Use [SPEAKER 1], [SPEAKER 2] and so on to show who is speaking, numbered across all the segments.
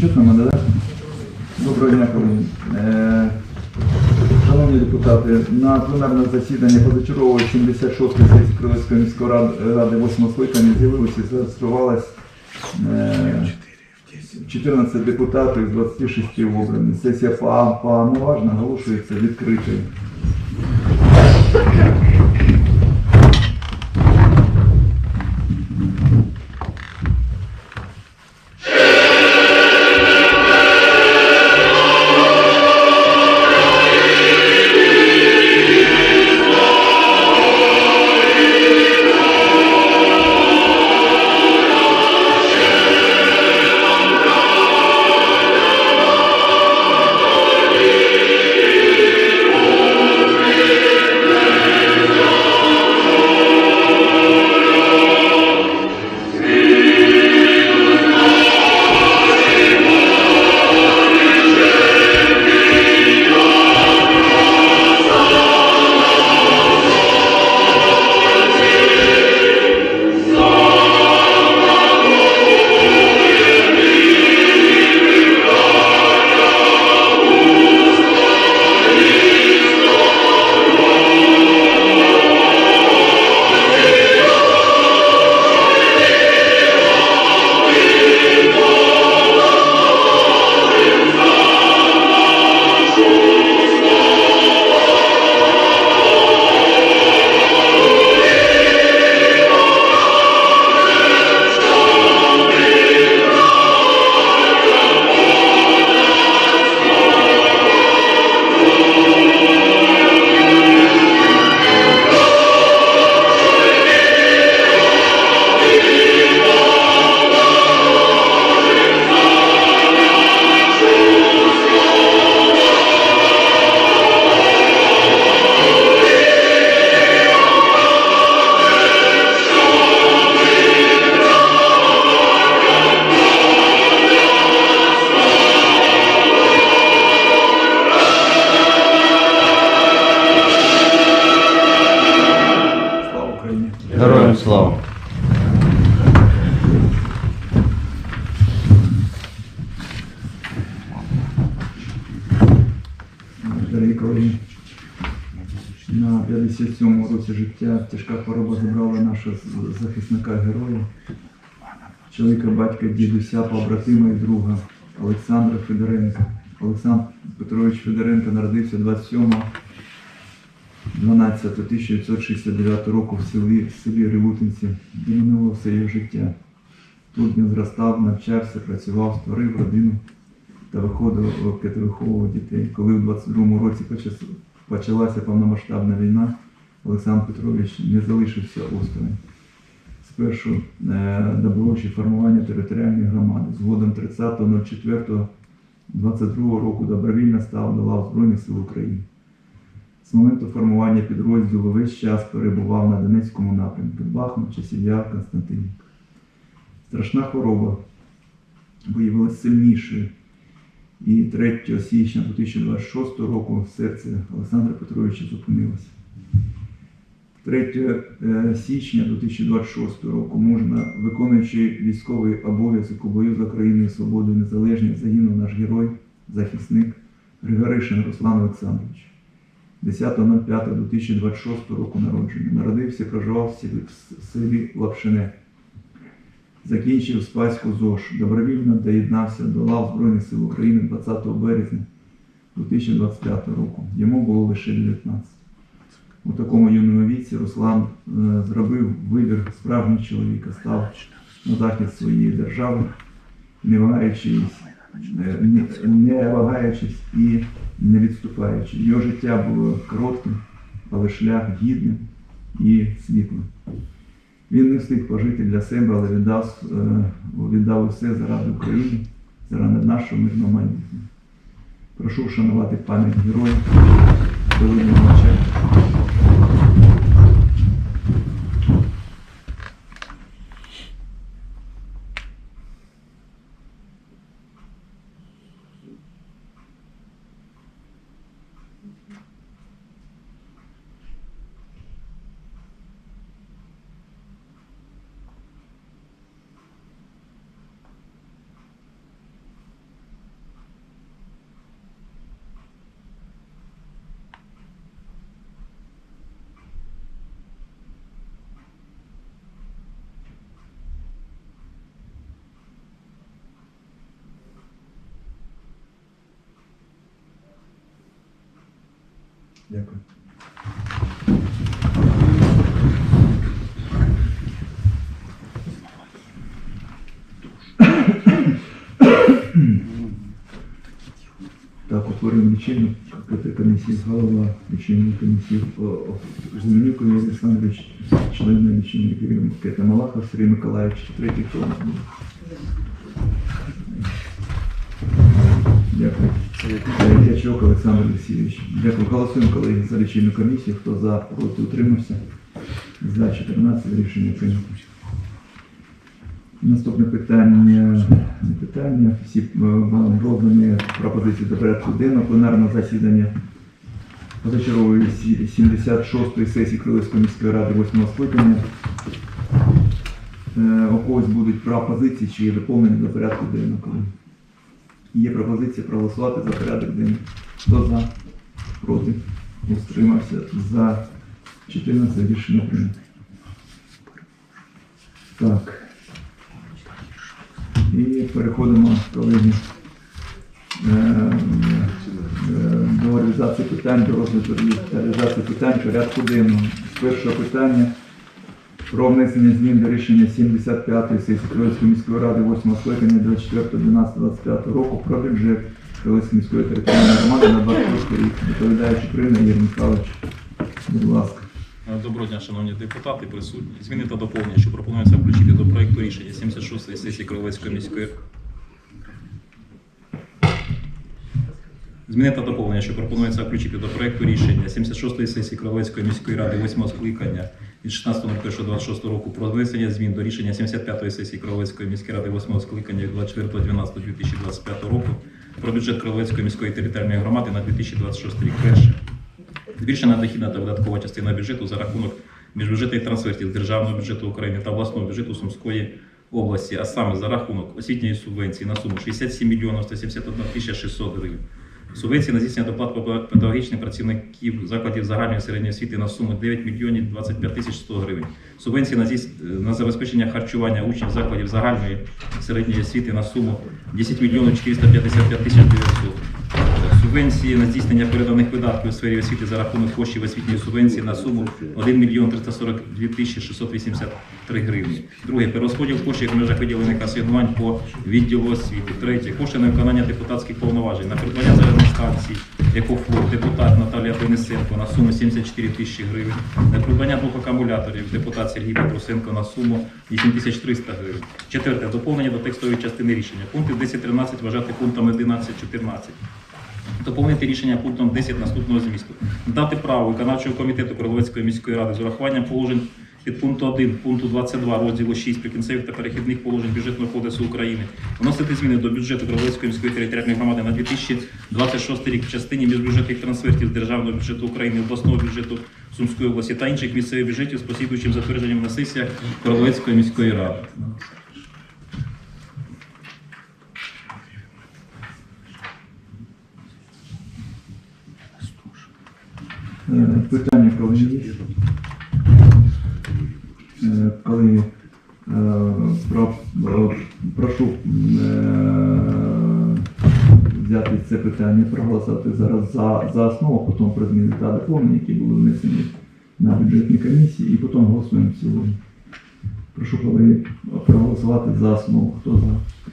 [SPEAKER 1] Чутно мене, так? Доброго дня, колеги. Е, Шановні депутати, на пленарне засідання позачергової 76-ї сесії Кривицької міської ради, ради 8 скликання з'явилося і зареєструвалось е, 14 депутатів з 26 обрані. Сесія по- повноважна оголошується відкритою. Році життя тяжка хвороба забрала нашого захисника героя, чоловіка, батька, дідуся, побратима і друга Олександра Федоренка. Олександр Петрович Федоренко народився 27 12 1969 року в селі, в селі Ревутинці, де минуло все його життя. Тут він зростав, навчався, працював, створив родину та виходив та виховував дітей. Коли в 22-му році почалася повномасштабна війна, Олександр Петрович не залишився осторонь. Спершу е, добровольче формування територіальної громади. Згодом 30.04.22 року добровільно став до лав Збройних сил України. З моменту формування підрозділу весь час перебував на Донецькому напрямку Бахмут, Часів'яр, Константинівка. Страшна хвороба виявилася сильнішою. І 3 січня 2026 року серце Олександра Петровича зупинилося. 3 е, січня 2026 року мужна, виконуючи військовий обов'язок у бою за країну і свободу і незалежність, загинув наш герой, захисник Григоришин Руслан Олександрович. 10.05.2026 року народження. Народився, проживав в селі- Лапшине. Закінчив Спаську ЗОЖ. Добровільно доєднався до лав Збройних сил України 20 березня 2025 року. Йому було лише 19. У такому юному віці Руслан е, зробив вибір справжнього чоловіка, став на захист своєї держави, не вагаючись, е, не, вагаючись і не відступаючи. Його життя було коротким, але шлях гідним і світлим. Він не встиг пожити для себе, але віддав, е, віддав усе заради України, заради нашого мирного майбутнього. Прошу вшанувати пам'ять героїв, хвилину мовчання. Дякую. Так, утворюємо лічильник комісії, голова лічильної комісії Зеленюк Ігор Олександрович, члени лічильної комітету Малахов Сергій Миколаївич, третій хто? Дякую. Дячок Олександр Олексійович. Дякую. Голосуємо, колеги, за лічильну комісію. Хто за, проти, утримався. За 14 рішення прийнято. Наступне питання. Питання. Всі е, вам роздані пропозиції до порядку денного пленарного засідання позачергової 76-ї сесії Крилівської міської ради 8 скликання. Е, У когось будуть пропозиції чи доповнення до порядку денного. Є пропозиція проголосувати за порядок денний. Хто за? Проти? Утримався за 14 рішення прийнято. Так. І переходимо, колеги, е, е, до реалізації питань, до розгляду реалізації питань порядку денного. З першого питання про внесення змін до рішення 75-ї сесії Кривицької міської ради 8 скликання 24.12.25 року про бюджет Кривицької міської територіальної громади на 26 рік. Доповідаючи Крина Ігор Михайлович, будь ласка.
[SPEAKER 2] Е, Доброго дня, шановні депутати, присутні. Зміни та доповнення, що пропонується включити до проекту рішення 76-ї сесії Кривецької міської Зміни та доповнення, що пропонується включити до проекту рішення 76-ї сесії Кривецької міської ради 8 скликання від 16.01.26 року про внесення змін до рішення 75-ї сесії Кривецької міської ради 8 скликання від 24.12.2025 року про бюджет Кривецької міської територіальної громади на 2026 рік. Перше. Збільшена дохідна та видаткова частина бюджету за рахунок міжбюджетних трансфертів з державного бюджету України та обласного бюджету Сумської області, а саме за рахунок освітньої субвенції на суму 67 мільйонів 171 тисяча 600 гривень. Субвенції на здійснення доплат педагогічних працівників закладів загальної середньої освіти на суму 9 мільйонів 25 тисяч 100 гривень. Субвенції на, здійс- на забезпечення харчування учнів закладів загальної середньої освіти на суму 10 мільйонів 455 тисяч 900. Субвенції на здійснення переданих видатків у сфері освіти за рахунок коштів освітньої субвенції на суму 1 мільйон 342 тисячі 683 гривні. Друге, перерозподіл коштів в межах виділених асигнувань по відділу освіти. Третє, кошти на виконання депутатських повноважень на придбання зарядних станцій, екофлот, депутат Наталія Денисенко на суму 74 тисячі гривень, на придбання двох акумуляторів депутат Сергій Петрусенко на суму 8300 гривень. Четверте, доповнення до текстової частини рішення. Пункти 10.13 вважати пунктами 11.14. Доповнити рішення пунктом 10 наступного змісту. Дати право виконавчого комітету Криловецької міської ради з урахуванням положень під пункту 1 пункту 22 розділу 6 прикінцевих та перехідних положень бюджетного кодексу України вносити зміни до бюджету Криловецької міської територіальної громади на 2026 рік в частині міжбюджетних трансфертів з державного бюджету України, обласного бюджету Сумської області та інших місцевих бюджетів з послідуючим затвердженням на сесіях Криловецької міської ради.
[SPEAKER 1] Питання коли є? Е, Коли е, про, е, прошу е, взяти це питання, проголосувати зараз за, за основу, потім про зміни та доповнення, які були внесені на бюджетній комісії, і потім голосуємо в цілому. Прошу колеги проголосувати за основу. Хто за?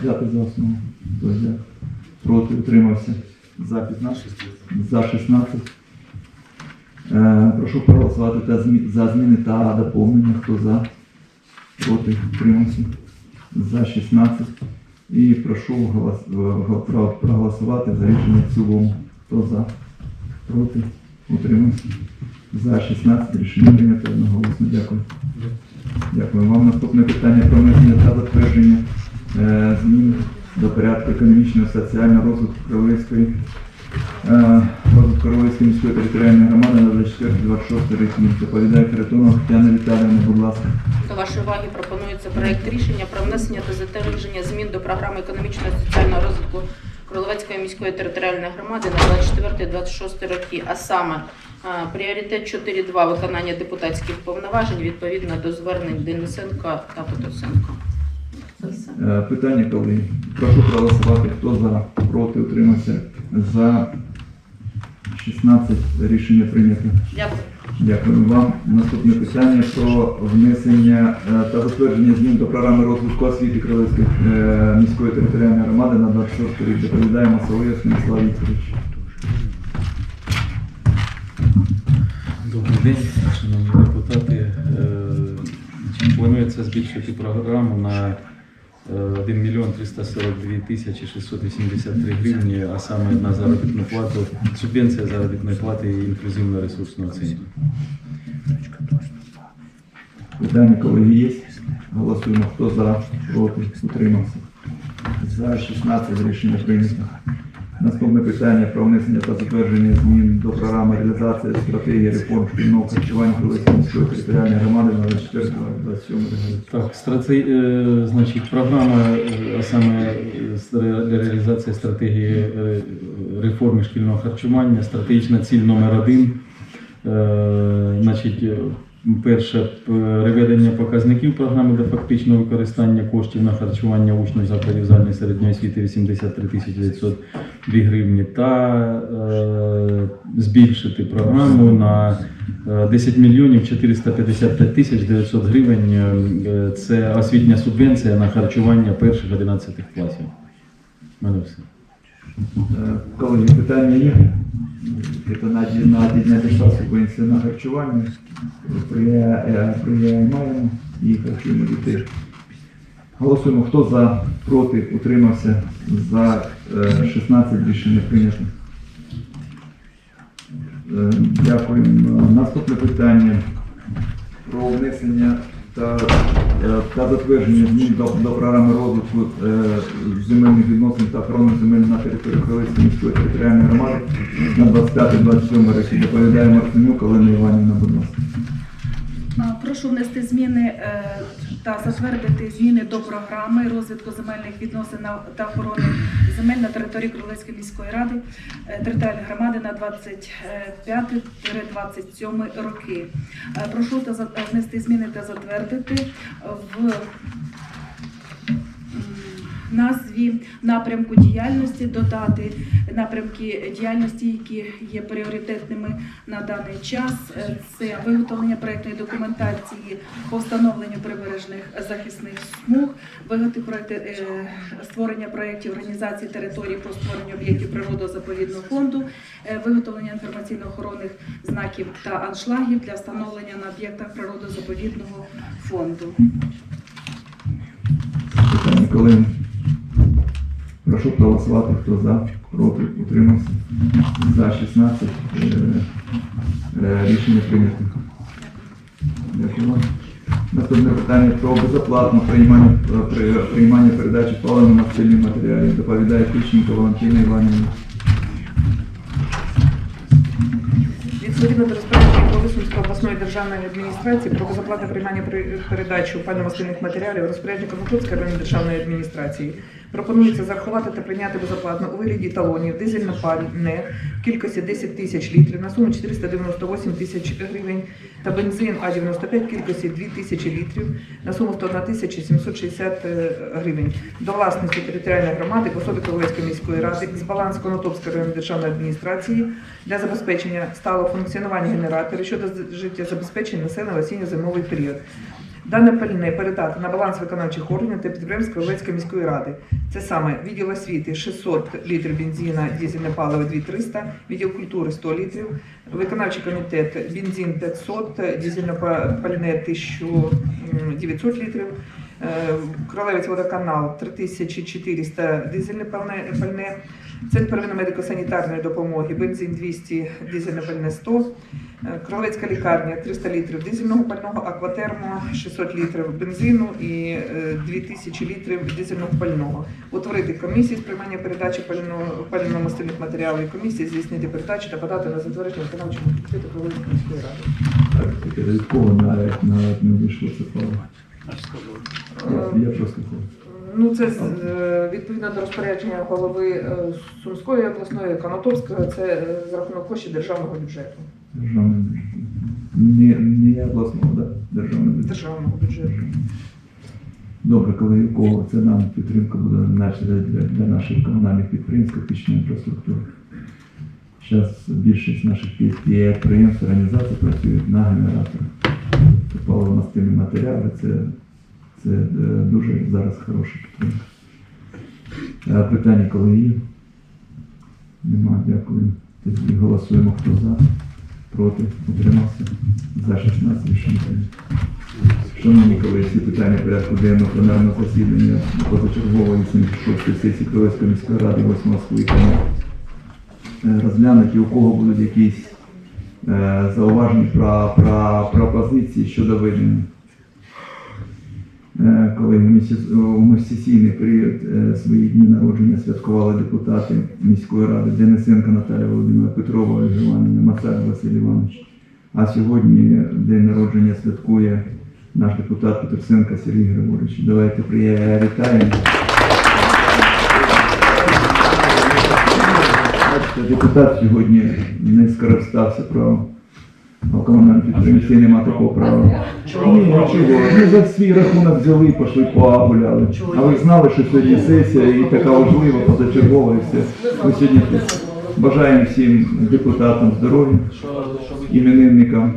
[SPEAKER 1] Взяти за основу. Хто за? Проти утримався. За 15. За 16. Е, Прошу проголосувати за зміни та доповнення. Хто за? Проти? Утримався? За 16. І прошу голос- го- про- проголосувати за рішення в цілому. Хто за? Проти? Утримався? За 16. Рішення прийнято одноголосно. Дякую. Дякую. Вам наступне питання про внесення та затвердження е, змін до порядку економічного соціального розвитку Кривицької Е, Кривицької міської територіальної громади на 24-26 роки. Доповідає Харитонова Тетяна Віталіївна, будь ласка.
[SPEAKER 3] До вашої уваги пропонується проект рішення про внесення та затвердження змін до програми економічного і соціального розвитку Кроловецької міської територіальної громади на 24-26 роки, а саме е, пріоритет 4.2 виконання депутатських повноважень відповідно до звернень Денисенка та все.
[SPEAKER 1] Е, Питання, колеги. Прошу проголосувати. Хто за, проти, утримався. За 16 рішення прийнято.
[SPEAKER 3] Дякую.
[SPEAKER 1] Дякую вам. Наступне питання про внесення е, та затвердження змін до програми розвитку освіти Кривицької е, міської територіальної громади на 26 рік. Доповідає Масовий Станіслав Вікторович.
[SPEAKER 4] Добрий день, шановні депутати. Е, Планується збільшити програму на 1 мільйон 342 тисячі 683 гривні, а саме на заробітну плату, субвенція заробітної плати і інклюзивно-ресурсного центру.
[SPEAKER 1] Питання, колеги, є? Голосуємо. Хто за, проти, утримався. За 16 рішення прийнято. Наступне питання про внесення та затвердження змін до програми реалізації стратегії реформ шкільного харчування Кривицької територіальної громади на 24-27.
[SPEAKER 4] Так, страте... е, значить, програма, а саме е, для реалізації стратегії е, реформи шкільного харчування, стратегічна ціль номер один. Значить, перше переведення показників програми до фактичного використання коштів на харчування учнів закладів загальної середньої освіти 83 тисячі 902 гривні та е, збільшити програму на е, 10 мільйонів 455 тисяч 900 гривень. Е, Це освітня субвенція на харчування перших 11 класів. У мене все.
[SPEAKER 1] Е, Колеги, питання є? Це на, на харчування. Прия- е, Приймаємо і харчуємо дітей. Голосуємо. Хто за, проти, утримався. За е, 16 рішення прийнято. Е, Дякуємо. Наступне питання про внесення та, е, та затвердження змін до, до програми розвитку е, земельних відносин та охорони земель на території Кривицької міської територіальної громади на 25-27 роки. Доповідає Мартинюк Олена Іванівна, будь ласка.
[SPEAKER 5] Прошу внести зміни е, та затвердити зміни до програми розвитку земельних відносин та охорони земель на території Кролевської міської ради е, територіальної громади на 25-27 роки. Е, Прошу внести зміни та затвердити в назві напрямку діяльності додати напрямки діяльності, які є пріоритетними на даний час. Е, Це виготовлення проектної документації по встановленню прибережних захисних смуг, виготовлення проекти е, створення проєктів організації території по створенню об'єктів природозаповідного фонду, е, виготовлення інформаційно-охоронних знаків та аншлагів для встановлення на об'єктах природозаповідного фонду.
[SPEAKER 1] Колеги. Прошу проголосувати, хто за, проти, утримався. За 16 е, е, рішення прийнято. Дякую. Наступне питання про безоплатне приймання, при- приймання передачі паливно-мастильних матеріалів. Доповідає Тищенко Валентина Іванівна.
[SPEAKER 6] Відповідно до розпорядження голови Сумської обласної державної адміністрації про безоплатне приймання при- передачу пально-мастильних матеріалів розпорядження Конотопської районної державної адміністрації пропонується зарахувати та прийняти безоплатно у вигляді талонів дизельне пальне в кількості 10 тисяч літрів на суму 498 тисяч гривень та бензин А95 в кількості 2 тисячі літрів на суму 101 тисяча 760 е, гривень до власності територіальної громади в особі Ковалецької міської ради з балансу Конотопської районної державної адміністрації для забезпечення сталого функціонування генераторів щодо життєзабезпечення населення осінньо-зимовий період. Дане пальне передати на баланс виконавчих органів та підприємств Кривецької міської ради. Це саме відділ освіти 600 літрів бензина, дизельне паливо 2300, відділ культури 100 літрів, виконавчий комітет бензин 500, дизельне па- пальне 1900 літрів, е, Кролевець водоканал 3400 дизельне пальне, Центр первинної медико-санітарної допомоги, бензин 200, дизельне пальне 100, Е, Кролецька лікарня 300 літрів дизельного пального, акватермо 600 літрів бензину і е, 2000 літрів дизельного пального. Утворити комісії з приймання передачі пально-мастильних матеріалів, комісії здійснити передачу та подати на затвердження виконавчому комітету Кролецької міської ради.
[SPEAKER 1] Так, додатково навіть навіть не вийшло це право. Я, я просто хочу.
[SPEAKER 6] Ну, це е, відповідно до розпорядження голови е, Сумської обласної Конотопської, це е, за рахунок коштів державного бюджету.
[SPEAKER 1] Державний, не, не обласного, да? державний бюджет.
[SPEAKER 6] Державного бюджету.
[SPEAKER 1] Добре, коли у кого це нам підтримка буде для, для наших комунальних підприємств, критичної інфраструктури. Зараз більшість наших підприємств, організацій працюють на генераторах. Це паливно-мастильні матеріали, це, це е, дуже зараз хороша підтримка. Питання коли? Нема, дякую. Тоді голосуємо, хто за, проти, утримався. За 16 рішення. Шановні колеги, всі питання порядку денного пленарного засідання позачергової 76 сесії Кривецької міської ради 8 скликання е, розглянуті, у кого будуть якісь е, зауважені про, про пропозиції щодо ведення. Е, Коли в міжсесійний період е, свої дні народження святкували депутати міської ради Денисенко Наталя Володимира Петрова Іванівна, Мацар Василь Іванович. А сьогодні день народження святкує наш депутат Петросенко Сергій Григорович. Давайте привітаємо. Депутат сьогодні не скористався правом. А в комунальному підприємстві нема такого права. Ні, чого? Ну за свій рахунок взяли пішли погуляли. А ви знали, що сьогодні сесія і така важлива, позачергова і все. Ви сьогодні тут. Бажаємо всім депутатам здоров'я, іменинникам.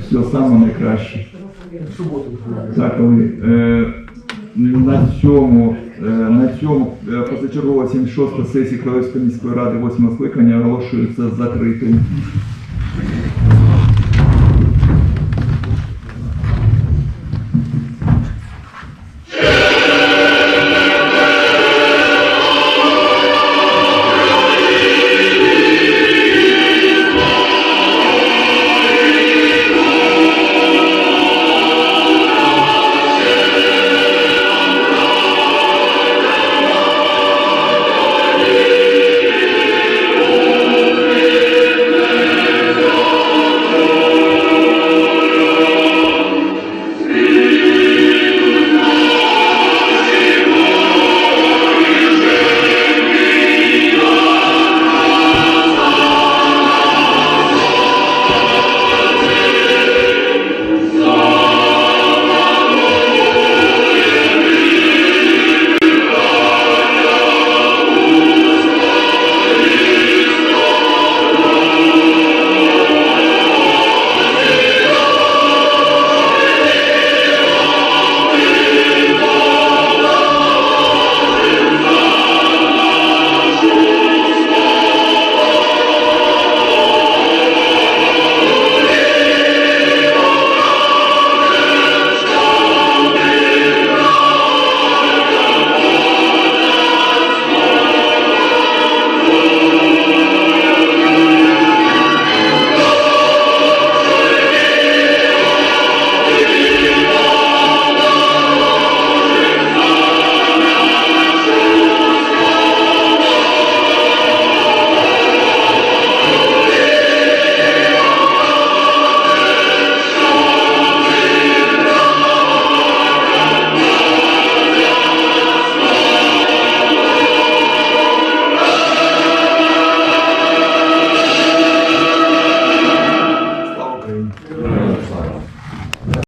[SPEAKER 1] Всього самого найкраще. Так, коли е, на цьому, е, на цьому е, позачергова 76 сесія Кривецької міської ради 8 скликання оголошується закритою.